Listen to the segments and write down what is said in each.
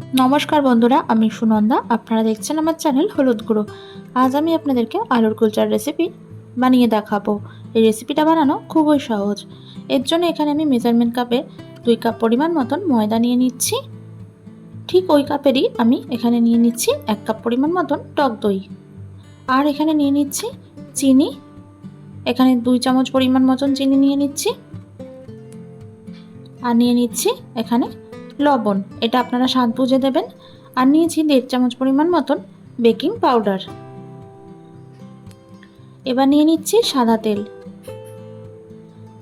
নমস্কার বন্ধুরা, আমি সুনন্দা। আপনারা দেখছেন আমার চ্যানেল হলুদ গুঁড়ো। আজ আমি আপনাদেরকে আলুর কুলচার রেসিপি বানিয়ে দেখাবো। এই রেসিপিটা বানানো খুবই সহজ। এর জন্য এখানে আমি মেজারমেন্ট কাপে দুই কাপ পরিমাণ মতন ময়দা নিয়ে নিচ্ছি। ঠিক ওই কাপেরই আমি এখানে নিয়ে নিচ্ছি এক কাপ পরিমাণ মতন টক দই। আর এখানে নিয়ে নিচ্ছি চিনি। এখানে দুই চামচ পরিমাণ মতন চিনি নিয়ে নিচ্ছি। আর নিয়ে নিচ্ছি এখানে লবণ, এটা আপনারা স্বাদ বুঝে দেবেন। আর নিয়েছি দেড় চামচ পরিমাণ মতন বেকিং পাউডার। এবার নিয়ে নিচ্ছি সাদা তেল।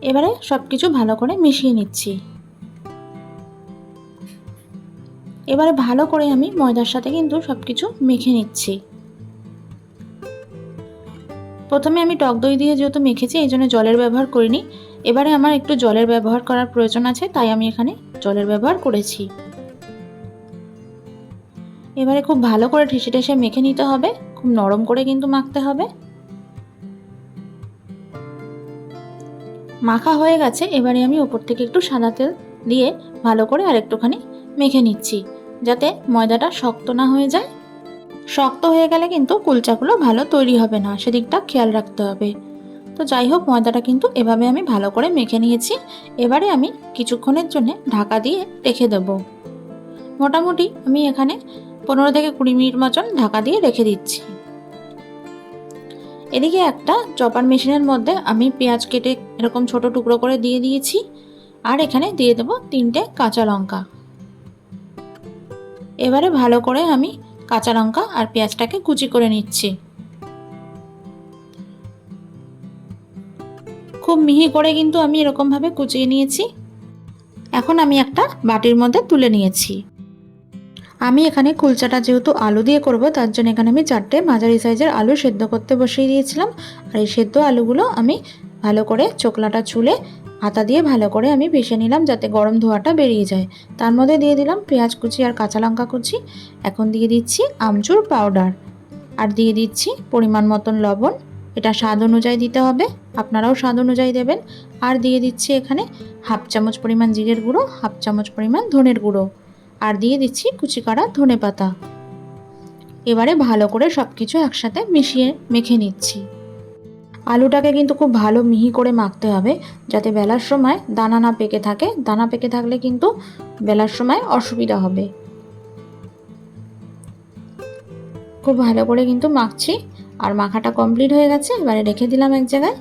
এবারে সব কিছু ভালো করে মিশিয়ে নিচ্ছি। এবারে ভালো করে আমি ময়দার সাথে কিন্তু সব কিছু মেখে নিচ্ছি। প্রথমে আমি টক দই দিয়ে যেহেতু মেখেছি, এই জন্য জলের ব্যবহার করিনি। এবারে আমার একটু জলের ব্যবহার করার প্রয়োজন আছে, তাই আমি এখানে জলের ব্যবহার করেছি। এবারে খুব ভালো করে ঠেসে ঠেসে মেখে নিতে হবে, খুব নরম করে কিন্তু মাখতে হবে। মাখা হয়ে গেছে, এবারে আমি ওপর থেকে একটু সাদা তেল দিয়ে ভালো করে আর একটুখানি মেখে নিচ্ছি, যাতে ময়দাটা শক্ত না হয়ে যায়। শক্ত হয়ে গেলে কিন্তু কুলচাগুলো ভালো তৈরি হবে না, সেদিকটা খেয়াল রাখতে হবে। তো যাই হোক, ময়দাটা কিন্তু এভাবে আমি ভালো করে মেখে নিয়েছি। এবারে আমি কিছুক্ষণের জন্য ঢাকা দিয়ে রেখে দেব। মোটামুটি আমি এখানে পনেরো থেকে কুড়ি মিনিট মতন ঢাকা দিয়ে রেখে দিচ্ছি। এদিকে একটা চপার মেশিনের মধ্যে আমি পেঁয়াজ কেটে এরকম ছোট টুকরো করে দিয়ে দিয়েছি। আর এখানে দিয়ে দেব তিনটে কাঁচা লঙ্কা। এবারে ভালো করে আমি কাঁচা লঙ্কা আর পেঁয়াজটাকে কুচি করে নিচ্ছি। খুব মিহি করে কিন্তু আমি এরকমভাবে কুচিয়ে নিয়েছি। এখন আমি একটা বাটির মধ্যে তুলে নিয়েছি। আমি এখানে কুলচাটা যেহেতু আলু দিয়ে করব, তার জন্য এখানে আমি চারটে মাঝারি সাইজের আলু সেদ্ধ করতে বসিয়ে দিয়েছিলাম। আর এই সেদ্ধ আলুগুলো আমি ভালো করে চোকলাটা চুলে হাতা দিয়ে ভালো করে আমি ভেসে নিলাম যাতে গরম ধোয়াটা বেরিয়ে যায়। তার মধ্যে দিয়ে দিলাম পেঁয়াজ কুচি আর কাঁচা লঙ্কা কুচি। এখন দিয়ে দিচ্ছি আমচুর পাউডার। আর দিয়ে দিচ্ছি পরিমাণ মতন লবণ। এটা স্বাদ অনুযায়ী দিতে হবে। আপনারাও স্বাদ অনুযায়ী দেবেন। আর দিয়ে দিচ্ছি এখানে হাফ চামচ পরিমাণ জিরের গুঁড়ো, হাফ চামচ পরিমাণ ধনের গুঁড়ো। আর দিয়ে দিচ্ছি কুচি করা ধনে পাতা। এবারে ভালো করে সব কিছু একসাথে মিশিয়ে মেখে নিচ্ছি। আলুটাকে কিন্তু খুব ভালো মিহি করে মাখতে হবে, যাতে বেলার সময় দানা না পেকে থাকে। দানা পেকে থাকলে কিন্তু বেলার সময় অসুবিধা হবে। খুব ভালো করে কিন্তু মাখছি। আর মাখাটা কমপ্লিট হয়ে গেছে, এবারে রেখে দিলাম এক জায়গায়।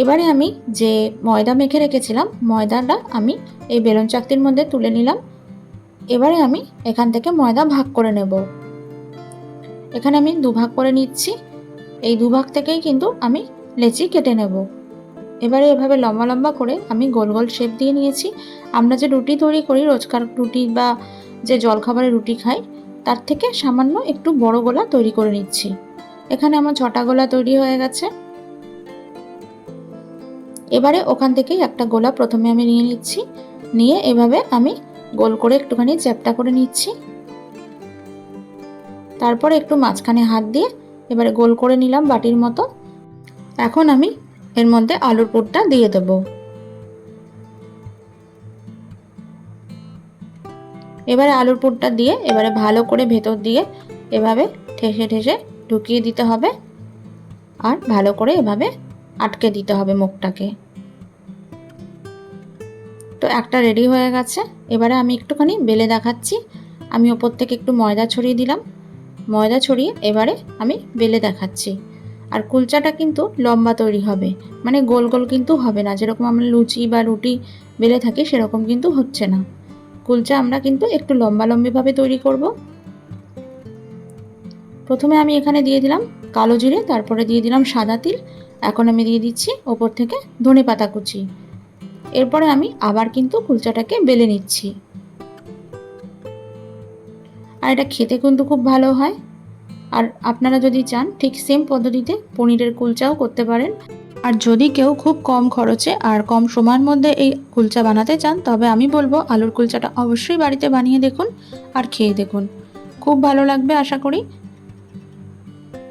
এবারে আমি যে ময়দা মেখে রেখেছিলাম, ময়দাটা আমি এই বেলুন চাকতির মধ্যে তুলে নিলাম। এবারে আমি এখান থেকে ময়দা ভাগ করে নেব। এখানে আমি দুভাগ করে নিচ্ছি। এই দুভাগ থেকেই কিন্তু আমি লেচি কেটে নেব। এবারে এভাবে লম্বা লম্বা করে আমি গোল গোল শেপ দিয়ে নিয়েছি। আমরা যে রুটি তৈরি করি, রোজকার রুটি বা যে জলখাবারে রুটি খাই তার থেকে সামান্য একটু বড় গোলা তৈরি করে নিচ্ছি। এখানে আমার ছটা গোলা তৈরি হয়ে গেছে। এবারে ওখান থেকেই একটা গোলা প্রথমে আমি নিয়ে নিচ্ছি। নিয়ে এভাবে আমি গোল করে একটুখানি চ্যাপটা করে নিচ্ছি। তারপরে একটু মাঝখানে হাত দিয়ে এবারে গোল করে নিলাম বাটির মতো। এখন আমি এর মধ্যে আলুর পুরটা দিয়ে দেব। এবারে আলুর পুরটা দিয়ে এবারে ভালো করে ভেতর দিয়ে এভাবে ঠেসে ঠেসে ঢুকিয়ে দিতে হবে। আর ভালো করে এভাবে আটকে দিতে হবে মুখটাকে। তো একটা রেডি হয়ে গেছে। এবারে আমি একটুখানি বেলে দেখাচ্ছি। আমি ওপর থেকে একটু ময়দা ছড়িয়ে দিলাম। ময়দা ছড়িয়ে এবারে আমি বেলে দেখাচ্ছি। আর কুলচাটা কিন্তু লম্বা তৈরি হবে। মানে গোল গোল কিন্তু হবে না। যেরকম আমরা লুচি বা রুটি বেলে থাকি, সেরকম কিন্তু হচ্ছে না। কুলচা, আমরা কিন্তু একটু লম্বা লম্বিভাবে তৈরি করব। প্রথমে আমি এখানে দিয়ে দিলাম কালো জিরে, তারপরে দিয়ে দিলাম সাদা তিল। এখন আমি দিয়ে দিচ্ছি ওপর থেকে ধনে পাতা কুচি। এরপরে আমি আবার কিন্তু কুলচাটাকে বেলে নিচ্ছি। আর এটা খেতে কিন্তু খুব ভালো হয়। আর আপনারা যদি চান, ঠিক সেম পদ্ধতিতে পনিরের কুলচাও করতে পারেন। আর যদি কেউ খুব কম খরচে আর কম সময়ের মধ্যে এই কুলচা বানাতে চান, তবে আমি বলব আলুর কুলচাটা অবশ্যই বাড়িতে বানিয়ে দেখুন আর খেয়ে দেখুন। খুব ভালো লাগবে আশা করি।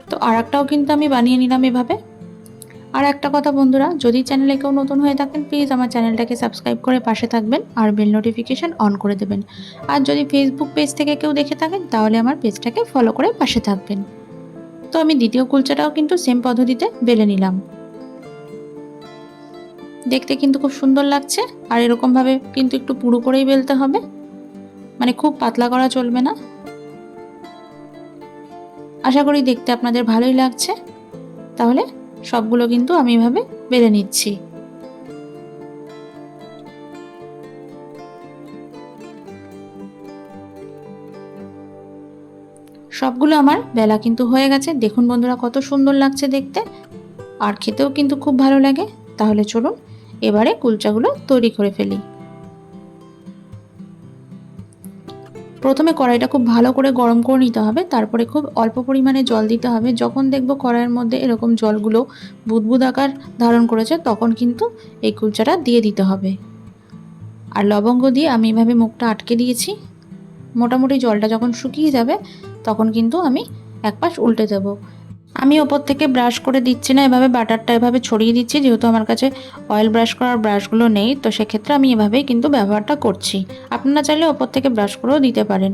তো আর একটাও কিন্তু আমি বানিয়ে নিলাম এভাবে। আর একটা কথা বন্ধুরা, যদি চ্যানেলে কেউ নতুন হয়ে থাকেন, প্লিজ আমার চ্যানেলটাকে সাবস্ক্রাইব করে পাশে থাকবেন আর বেল নোটিফিকেশন অন করে দেবেন। আর যদি ফেসবুক পেজ থেকে কেউ দেখে থাকেন, তাহলে আমার পেজটাকে ফলো করে পাশে থাকবেন। তো আমি দ্বিতীয় কুলচাটাও কিন্তু সেম পদ্ধতিতে বেলে নিলাম। দেখতে কিন্তু খুব সুন্দর লাগছে। আর এরকমভাবে কিন্তু একটু পুরু করেই বেলতে হবে। মানে খুব পাতলা করা চলবে না। আশা করি দেখতে আপনাদের ভালোই লাগছে। তাহলে সবগুলো কিন্তু আমি এভাবে বেলে নিচ্ছি। সবগুলো আমার বেলা কিন্তু হয়ে গেছে। দেখুন বন্ধুরা কত সুন্দর লাগছে দেখতে। আর খেতেও কিন্তু খুব ভালো লাগে। তাহলে চলুন এবারে কুলচাগুলো তৈরি করে ফেলি। প্রথমে কড়াইটা খুব ভালো করে গরম করে নিতে হবে, তারপরে খুব অল্প পরিমাণে জল দিতে হবে। যখন দেখব কড়াইয়ের মধ্যে এরকম জলগুলো বুদবুদ আকার ধারণ করেছে, তখন কিন্তু এই কুলচাটা দিয়ে দিতে হবে। আর লবঙ্গ দিয়ে আমি এভাবে মুখটা আটকে দিয়েছি। মোটামুটি জলটা যখন শুকিয়ে যাবে, তখন কিন্তু আমি এক পাশ উল্টে দেবো। আমি ওপর থেকে ব্রাশ করে দিচ্ছি না, এভাবে বাটারটা এভাবে ছড়িয়ে দিচ্ছি, যেহেতু আমার কাছে অয়েল ব্রাশ করার ব্রাশগুলো নেই, তো সেক্ষেত্রে আমি এভাবেই কিন্তু ব্যবহারটা করছি। আপনারা চাইলে ওপর থেকে ব্রাশ করেও দিতে পারেন।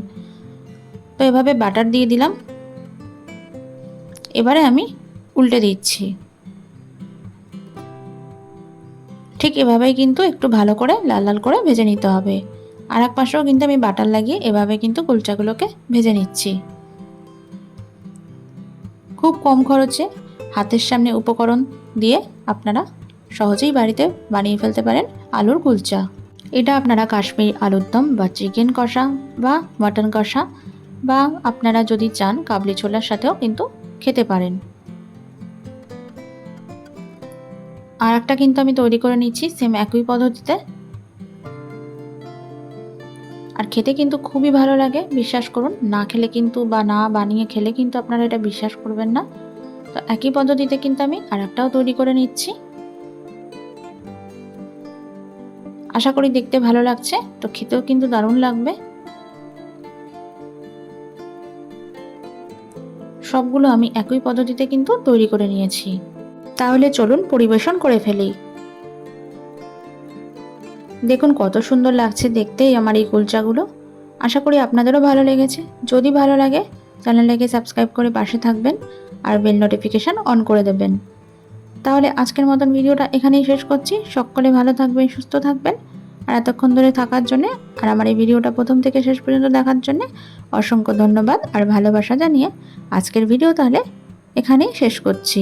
তো এভাবে বাটার দিয়ে দিলাম। এবারে আমি উল্টে দিচ্ছি। ঠিক এভাবেই কিন্তু একটু ভালো করে লাল লাল করে ভেজে নিতে হবে। আর এক পাশেও কিন্তু আমি বাটার লাগিয়ে এভাবে কিন্তু কুলচাগুলোকে ভেজে নিচ্ছি। খুব কম খরচে হাতের সামনে উপকরণ দিয়ে আপনারা সহজেই বাড়িতে বানিয়ে ফেলতে পারেন আলুর কুলচা। এটা আপনারা কাশ্মীরি আলুর দম বা চিকেন কষা বা মাটন কষা বা আপনারা যদি চান কাবলি ছোলার সাথেও কিন্তু খেতে পারেন। আর একটা কিন্তু আমি তৈরি করে নিচ্ছি সেম একই পদ্ধতিতে আর খেতে কিন্তু খুবই ভালো লাগে, বিশ্বাস করুন। না খেলে কিন্তু বা না বানিয়ে খেলে কিন্তু আপনারা এটা বিশ্বাস করবেন না। তো একই পদ্ধতিতে কিন্তু আমি আর একটাও তৈরি করে নিচ্ছি। আশা করি দেখতে ভালো লাগছে, তো খেতেও কিন্তু দারুণ লাগবে। সবগুলো আমি একই পদ্ধতিতে কিন্তু তৈরি করে নিয়েছি। তাহলে চলুন পরিবেশন করে ফেলি। দেখুন কত সুন্দর লাগছে দেখতেই আমার এই কুলচাগুলো। আশা করি আপনাদেরও ভালো লেগেছে। যদি ভালো লাগে, চ্যানেলটাকে সাবস্ক্রাইব করে পাশে থাকবেন আর বেল নোটিফিকেশান অন করে দেবেন। তাহলে আজকের মতন ভিডিওটা এখানেই শেষ করছি। সকলে ভালো থাকবেন, সুস্থ থাকবেন। আর এতক্ষণ ধরে থাকার জন্যে আর আমার এই ভিডিওটা প্রথম থেকে শেষ পর্যন্ত দেখার জন্যে অসংখ্য ধন্যবাদ আর ভালোবাসা জানিয়ে আজকের ভিডিও তাহলে এখানেই শেষ করছি।